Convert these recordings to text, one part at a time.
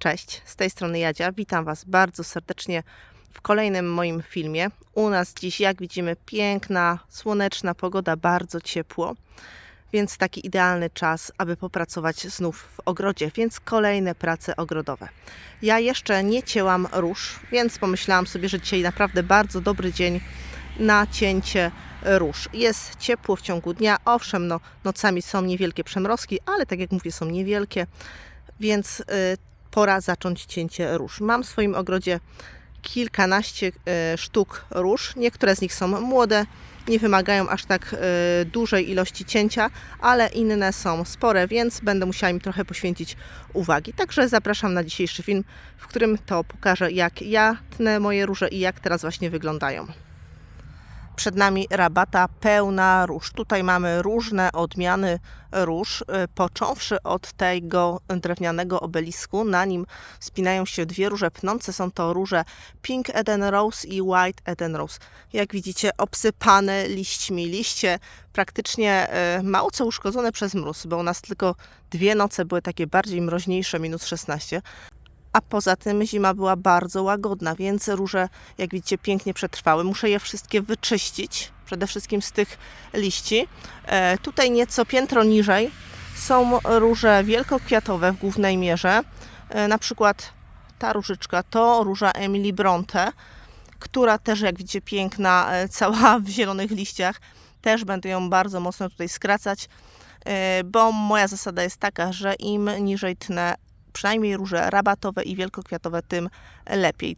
Cześć, z tej strony Jadzia. Witam Was bardzo serdecznie w kolejnym moim filmie. U nas dziś, jak widzimy, piękna, słoneczna pogoda, bardzo ciepło, więc taki idealny czas, aby popracować znów w ogrodzie, więc kolejne prace ogrodowe. Ja jeszcze nie cięłam róż, więc pomyślałam sobie, że dzisiaj naprawdę bardzo dobry dzień na cięcie róż. Jest ciepło w ciągu dnia, owszem, no, nocami są niewielkie przemrozki, ale tak jak mówię, są niewielkie, więc y, pora zacząć cięcie róż. Mam w swoim ogrodzie kilkanaście y, sztuk róż. Niektóre z nich są młode, nie wymagają aż tak y, dużej ilości cięcia, ale inne są spore, więc będę musiała im trochę poświęcić uwagi. Także zapraszam na dzisiejszy film, w którym to pokażę, jak ja tnę moje róże i jak teraz właśnie wyglądają. Przed nami rabata pełna róż. Tutaj mamy różne odmiany róż, y, począwszy od tego drewnianego obelisku. Na nim spinają się dwie róże pnące. Są to róże Pink Eden Rose i White Eden Rose. Jak widzicie, obsypane liśćmi. Liście praktycznie y, mało co uszkodzone przez mróz, bo u nas tylko dwie noce były takie bardziej mroźniejsze, minus 16 a poza tym zima była bardzo łagodna, więc róże, jak widzicie, pięknie przetrwały. Muszę je wszystkie wyczyścić, przede wszystkim z tych liści. E, tutaj nieco piętro niżej są róże wielkokwiatowe w głównej mierze. E, na przykład ta różyczka to róża Emily Bronte, która też, jak widzicie, piękna, e, cała w zielonych liściach. Też będę ją bardzo mocno tutaj skracać, e, bo moja zasada jest taka, że im niżej tnę, przynajmniej róże rabatowe i wielkokwiatowe, tym lepiej.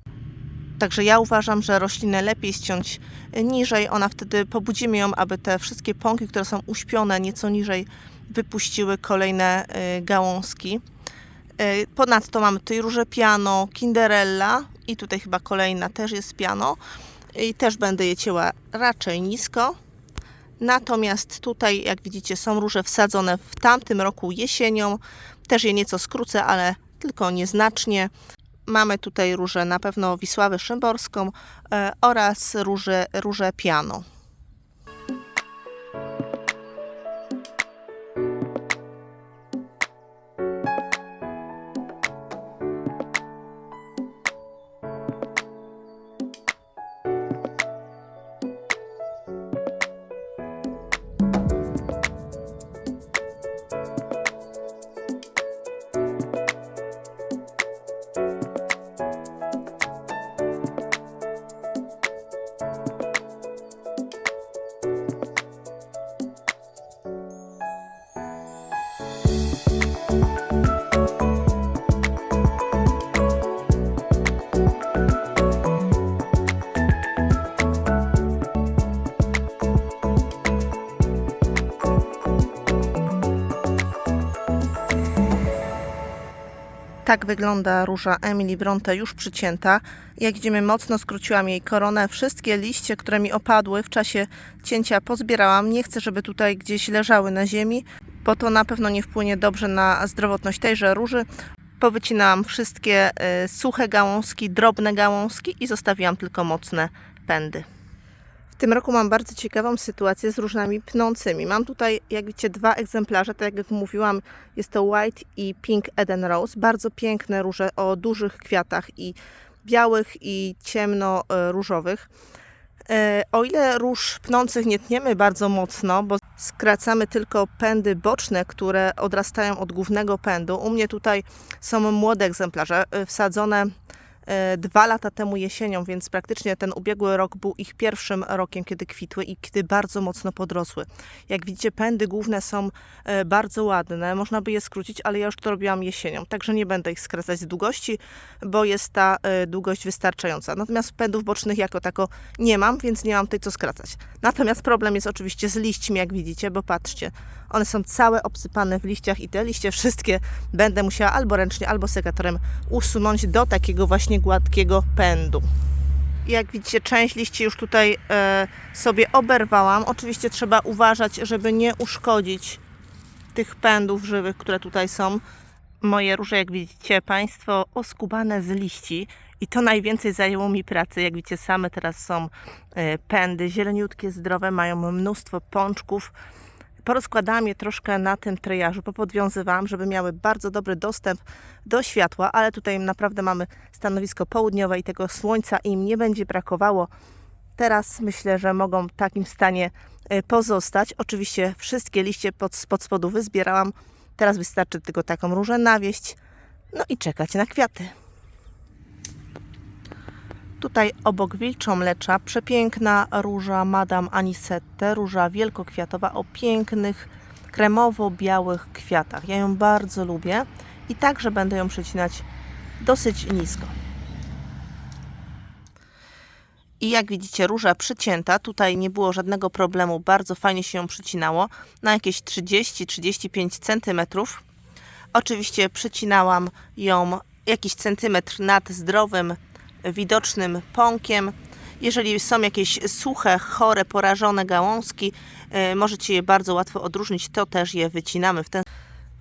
Także ja uważam, że roślinę lepiej ściąć niżej. Ona wtedy pobudzimy ją, aby te wszystkie pąki, które są uśpione nieco niżej, wypuściły kolejne y, gałązki. Y, Ponadto mamy tutaj róże piano, kinderella i tutaj chyba kolejna też jest piano. I też będę je cięła raczej nisko. Natomiast tutaj, jak widzicie, są róże wsadzone w tamtym roku jesienią. Też je nieco skrócę, ale tylko nieznacznie. Mamy tutaj różę na pewno Wisławę Szymborską e, oraz róże, róże piano. Tak wygląda róża Emily Bronte już przycięta. Jak widzimy, mocno skróciłam jej koronę. Wszystkie liście, które mi opadły w czasie cięcia pozbierałam. Nie chcę, żeby tutaj gdzieś leżały na ziemi, bo to na pewno nie wpłynie dobrze na zdrowotność tejże róży. Powycinałam wszystkie y, suche gałązki, drobne gałązki i zostawiłam tylko mocne pędy. Tym roku mam bardzo ciekawą sytuację z różami pnącymi. Mam tutaj, jak widzicie, dwa egzemplarze. Tak jak mówiłam, jest to White i Pink Eden Rose. Bardzo piękne róże o dużych kwiatach i białych i ciemno-różowych. E, O ile róż pnących nie tniemy bardzo mocno, bo skracamy tylko pędy boczne, które odrastają od głównego pędu. U mnie tutaj są młode egzemplarze, e, wsadzone e, dwa lata temu jesienią, więc praktycznie ten ubiegły rok był ich pierwszym rokiem, kiedy kwitły i kiedy bardzo mocno podrosły. Jak widzicie, pędy główne są e, bardzo ładne, można by je skrócić, ale ja już to robiłam jesienią, także nie będę ich skracać z długości, bo jest ta e, długość wystarczająca. Natomiast pędów bocznych jako tako nie mam, więc nie mam tutaj co skracać. Natomiast problem jest oczywiście z liśćmi, jak widzicie, bo patrzcie, one są całe obsypane w liściach i te liście wszystkie będę musiała albo ręcznie, albo sekatorem usunąć do takiego właśnie gładkiego pędu. Jak widzicie, część liści już tutaj e, sobie oberwałam. Oczywiście trzeba uważać, żeby nie uszkodzić tych pędów żywych, które tutaj są. Moje róże, jak widzicie Państwo, oskubane z liści i to najwięcej zajęło mi pracy. Jak widzicie, same teraz są e, pędy, zieleniutkie, zdrowe, mają mnóstwo pączków. Porozkładałam je troszkę na tym trejażu, popodwiązywałam, żeby miały bardzo dobry dostęp do światła, ale tutaj naprawdę mamy stanowisko południowe i tego słońca im nie będzie brakowało. Teraz myślę, że mogą w takim stanie y, pozostać. Oczywiście wszystkie liście pod, spod spodu wyzbierałam. Teraz wystarczy tylko taką różę nawieść, no i czekać na kwiaty. Tutaj obok wilczomlecza przepiękna róża Madame Anisette, róża wielkokwiatowa o pięknych kremowo-białych kwiatach. Ja ją bardzo lubię i także będę ją przecinać dosyć nisko. I jak widzicie, róża przycięta. Tutaj nie było żadnego problemu. Bardzo fajnie się ją przycinało. Na jakieś 30-35 cm. Oczywiście przycinałam ją jakiś centymetr nad zdrowym, widocznym pąkiem. Jeżeli są jakieś suche, chore, porażone gałązki, y, możecie je bardzo łatwo odróżnić, to też je wycinamy w ten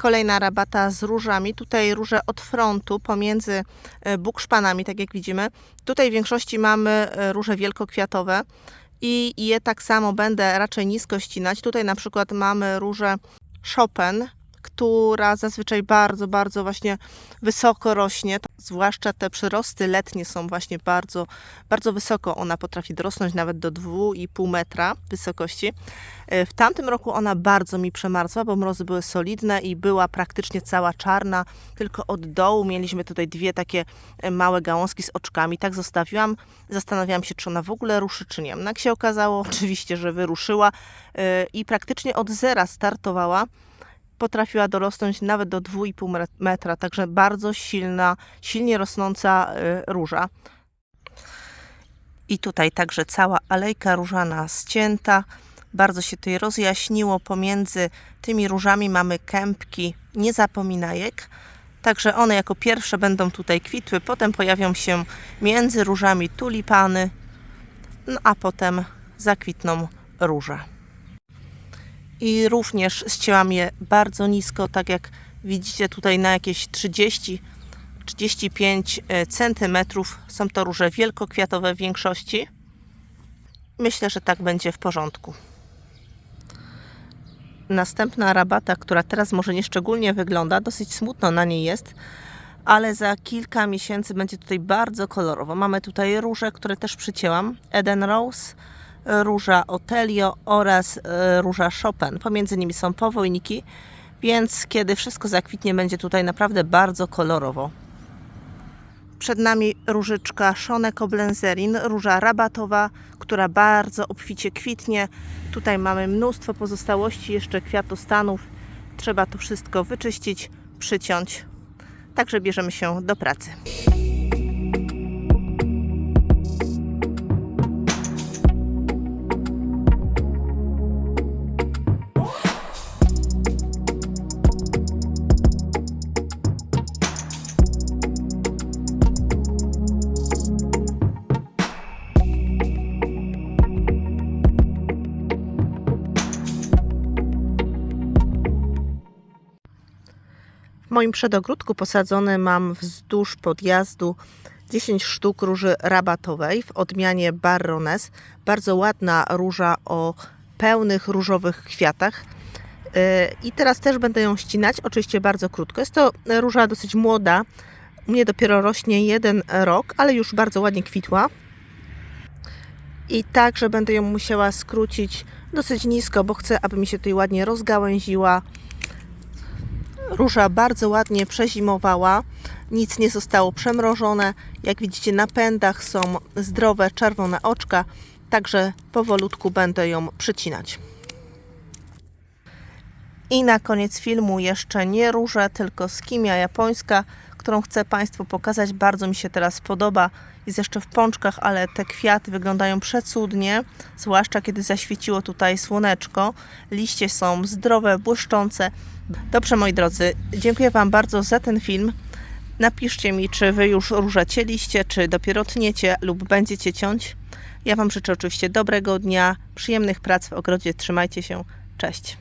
Kolejna rabata z różami. Tutaj róże od frontu pomiędzy e, bukszpanami, tak jak widzimy. Tutaj w większości mamy e, róże wielkokwiatowe i je tak samo będę raczej nisko ścinać. Tutaj na przykład mamy różę Chopin, która zazwyczaj bardzo, bardzo właśnie wysoko rośnie. Zwłaszcza te przyrosty letnie są właśnie bardzo, bardzo wysoko. Ona potrafi dorosnąć nawet do 2,5 metra wysokości. E, W tamtym roku ona bardzo mi przemarzła, bo mrozy były solidne i była praktycznie cała czarna. Tylko od dołu mieliśmy tutaj dwie takie e, małe gałązki z oczkami. Tak zostawiłam. Zastanawiałam się, czy ona w ogóle ruszy, czy nie. No jak się okazało, oczywiście, że wyruszyła e, i praktycznie od zera startowała potrafiła dorosnąć nawet do 2,5 metra, także bardzo silna, silnie rosnąca y, róża. I tutaj także cała alejka różana ścięta. Bardzo się tutaj rozjaśniło. Pomiędzy tymi różami mamy kępki niezapominajek. Także one jako pierwsze będą tutaj kwitły. Potem pojawią się między różami tulipany, no a potem zakwitną róże i również ścięłam je bardzo nisko, tak jak widzicie tutaj na jakieś 30 35 cm. Są to róże wielkokwiatowe w większości. Myślę, że tak będzie w porządku. Następna rabata, która teraz może nieszczególnie wygląda, dosyć smutno na niej jest, ale za kilka miesięcy będzie tutaj bardzo kolorowo. Mamy tutaj róże, które też przycięłam. Eden Rose, róża Otelio oraz e, róża Chopin. Pomiędzy nimi są powojniki, więc kiedy wszystko zakwitnie, będzie tutaj naprawdę bardzo kolorowo. Przed nami różyczka Shone Koblenzerin, róża rabatowa, która bardzo obficie kwitnie. Tutaj mamy mnóstwo pozostałości jeszcze kwiatostanów. Trzeba to wszystko wyczyścić, przyciąć. Także bierzemy się do pracy. W moim przedogródku posadzone mam wzdłuż podjazdu 10 sztuk róży rabatowej w odmianie Baroness. Bardzo ładna róża o pełnych różowych kwiatach. Yy, I teraz też będę ją ścinać, oczywiście bardzo krótko. Jest to róża dosyć młoda. U mnie dopiero rośnie jeden rok, ale już bardzo ładnie kwitła. I także będę ją musiała skrócić dosyć nisko, bo chcę, aby mi się tutaj ładnie rozgałęziła. Róża bardzo ładnie przezimowała, nic nie zostało przemrożone. Jak widzicie, na pędach są zdrowe czerwone oczka, także powolutku będę ją przycinać. I na koniec filmu jeszcze nie róża, tylko skimia japońska, którą chcę Państwu pokazać. Bardzo mi się teraz podoba. Jest jeszcze w pączkach, ale te kwiaty wyglądają przecudnie, zwłaszcza kiedy zaświeciło tutaj słoneczko. Liście są zdrowe, błyszczące. Dobrze, moi drodzy, dziękuję Wam bardzo za ten film. Napiszcie mi, czy Wy już róże cieliście, czy dopiero tniecie lub będziecie ciąć. Ja Wam życzę oczywiście dobrego dnia, przyjemnych prac w ogrodzie. Trzymajcie się. Cześć.